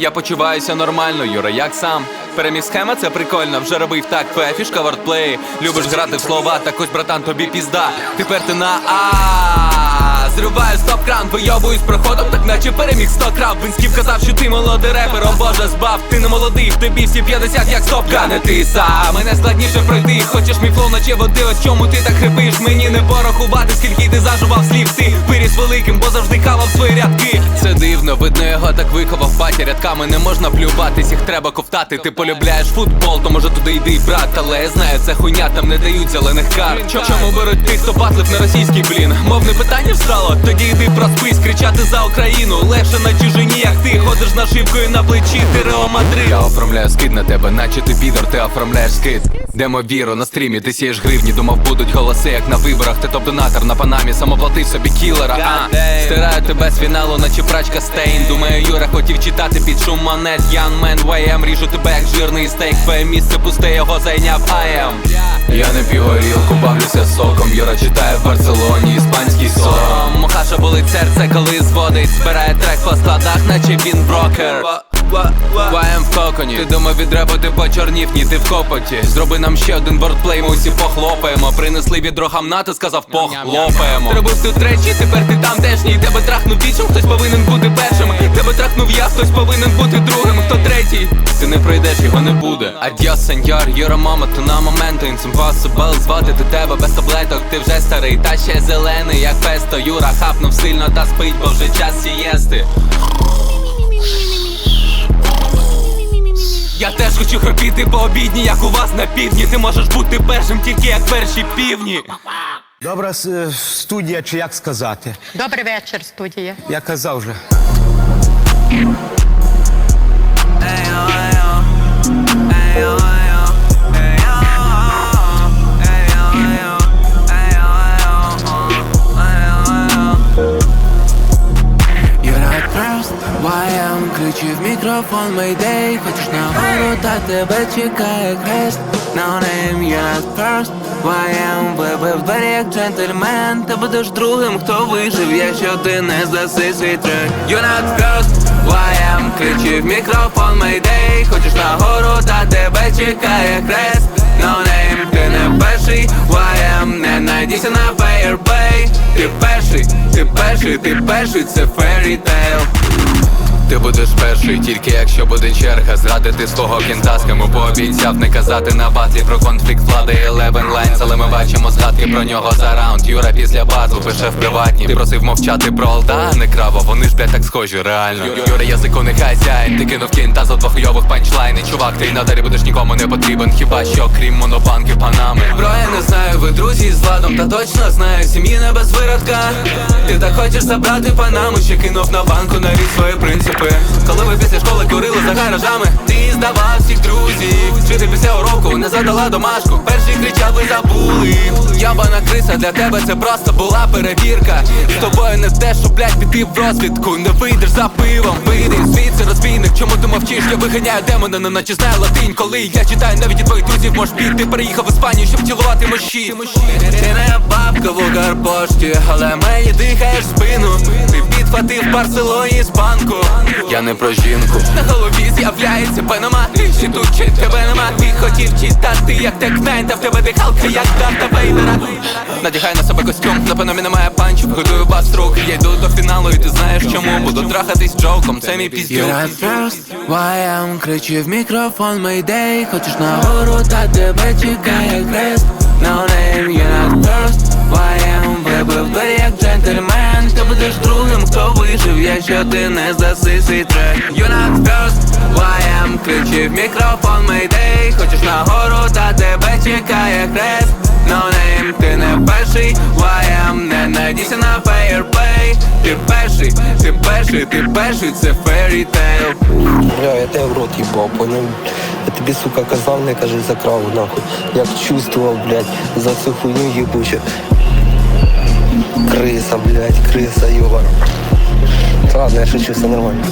Я почуваюся нормально, Юра, як сам. Переміг схема, це прикольно, вже робив так, твоя фішка вортплеї. Любиш грати в слова, так ось, братан, тобі пізда. Тепер ти на А. Зриваю стоп кран, вийобуюсь проходом, так наче переміг 100 крав. Винськів казав, що ти молодий репер, о боже, збав, ти не молодий, в тобі всі 50, як стопка, не ти сам. Мене складніше пройти, хочеш мій флоу, наче води, ось чому ти так хрипиш. Мені не порахувати, скільки ти зажував слів, ти виріс великим, бо завжди хавав свої рядки. Це дивно, видно, його так виховав батя рядками не можна плюватись, їх треба ковтати. Ти полюбляєш футбол, то може туди йди, брат. Але я знаю, це хуйня, там не дають зелених карт. Чому беруть тих, хто паслив на російський блін? Мовне питання встало, тоді йди проспись, кричати за Україну. Легше на чужині, як ти ходиш нашивкою на плечі, ти Рео Мадрид. Я оформляю скид на тебе, наче ти підор, ти оформляєш скид. Демо віру на стрімі, ти сієш гривні, думав, будуть голоси, як на виборах. Ти топ-донатор на панамі, самоплатив собі кілера. А, стираю тебе з фіналу, наче прачка стейн. Думаю, Юра хотів читати під шум монет. Ян мен, ваєм, ріжу тебе як жирний стейк. Твоє місце пусте, його зайняв аєм. Я не п'ю горілку, бавлюся соком. Юра читає в Барселоні, іспанський сором. Мухаша болить серце, коли зводить. Збирає трек по складах, наче він брокер. Ваєм в коконі Ти думав від репу, ти почорнів, ні, ти в копоті. Зроби нам ще один вордплей, ми усі похлопаємо. Принесли відро гамна, сказав похлопаємо. Робив тут речі, тепер ти там тешній Тебе трахнув вічим, хтось повинен бути першим. Тебе трахнув я, хтось повинен бути другим. Хто третій? Ти не пройдеш, його не буде. Адьос, сеньор, Юра, мама, то на моменту It's impossible звати до тебе без таблеток. Ти вже старий, та ще зелений, як песто. Юра хапнув сильно та спить, бо вже час сієсти Я теж хочу хропіти по обідні, як у вас на півдні. Ти можеш бути першим тільки як перші півні. Добра с- студія, чи як сказати? Добрий вечір, студія. Я казав вже. Why I'm Включив мікрофон, Mayday. Хочеш нагору, та тебе чекає хрест. No name, you're first, I'm Вибив двері як джентльмен. Ти будеш другим, хто вижив, якщо ти не здаси свій трек. You're not first, why I'm Включив мікрофон, Mayday. Хочеш нагору, та тебе чекає хрест. No name, ти не перший, why Не найдіся на Fireplay Ти перший, ти перший, ти перший, це fairy tale Ти будеш перший, тільки якщо буде черга. Зрадити свого кінта, з кому пообіцяв не казати на батлі про конфлікт влади Eleven Lines Але ми бачимо згадки про нього за раунд. Юра після базу пише в приватні. Ти просив мовчати про алда, не краво. Вони ж блядь, так схожі, реально. Юра язику не хазяїн. Ти кинув кінта за два хуйових панчлайни Чувак, ти й надалі будеш нікому не потрібен. Хіба що крім монобанки не друзі з владом Та точно знаю, сім'ї не без виродка. Ти так хочеш забрати панаму Ще кинув на банку навіть свої принципи. Коли ви після школи курили за гаражами Ти здавав всіх друзів. Вчити після уроку не задала домашку Перші кричали забули Ябана криса, для тебе це просто була перевірка. З тобою не те, що блядь, піти в розвідку. Не вийдеш за пивом, вийди звідси розбійник. Чому ти мовчиш? Я виганяю демона, не наче знаю латинь. Коли я читаю навіть і твоїх друзів можеш піти. Ти переїхав в Іспанію, щоб цілувати мощі Ти не бабка в Укрпошті, але мені дихаєш спину. Ти підхватив в Барселоні з банку. Я не про жінку. На голові з'являється панама Чи тут чи тебе нема. Ти хотів читати, як тек найн Та в тебе дихалка, як Дарта Вейдера. Надягай на себе костюм, на панамі немає панчів. Годую вас рук, я йду до фіналу І ти знаєш чому. Буду трахатись джоком, це мій піздюк. I'm Кричив мікрофон, Mayday Хочеш нагору, та тебе чекає хрест No name, you're not first, why am Вибив двері як джентльмен Ти будеш другим, хто вижив, якщо ти не здаси свій трек You're not first, why I'm в мікрофон, Mayday? Хочеш нагору, та тебе чекає крест. No name, ти не перший, Не на фаєрплей Ти перший, ти перший, ти перший, це tale Бля, я тебе в рот їбав, поняв? Я тобі, сука, казав, не кажи за краву, нахуй. Як чувствував, блядь, за цю хуйню їбучу. Криса, блядь, криса, йоба. Та ладно, я шучу, все нормально.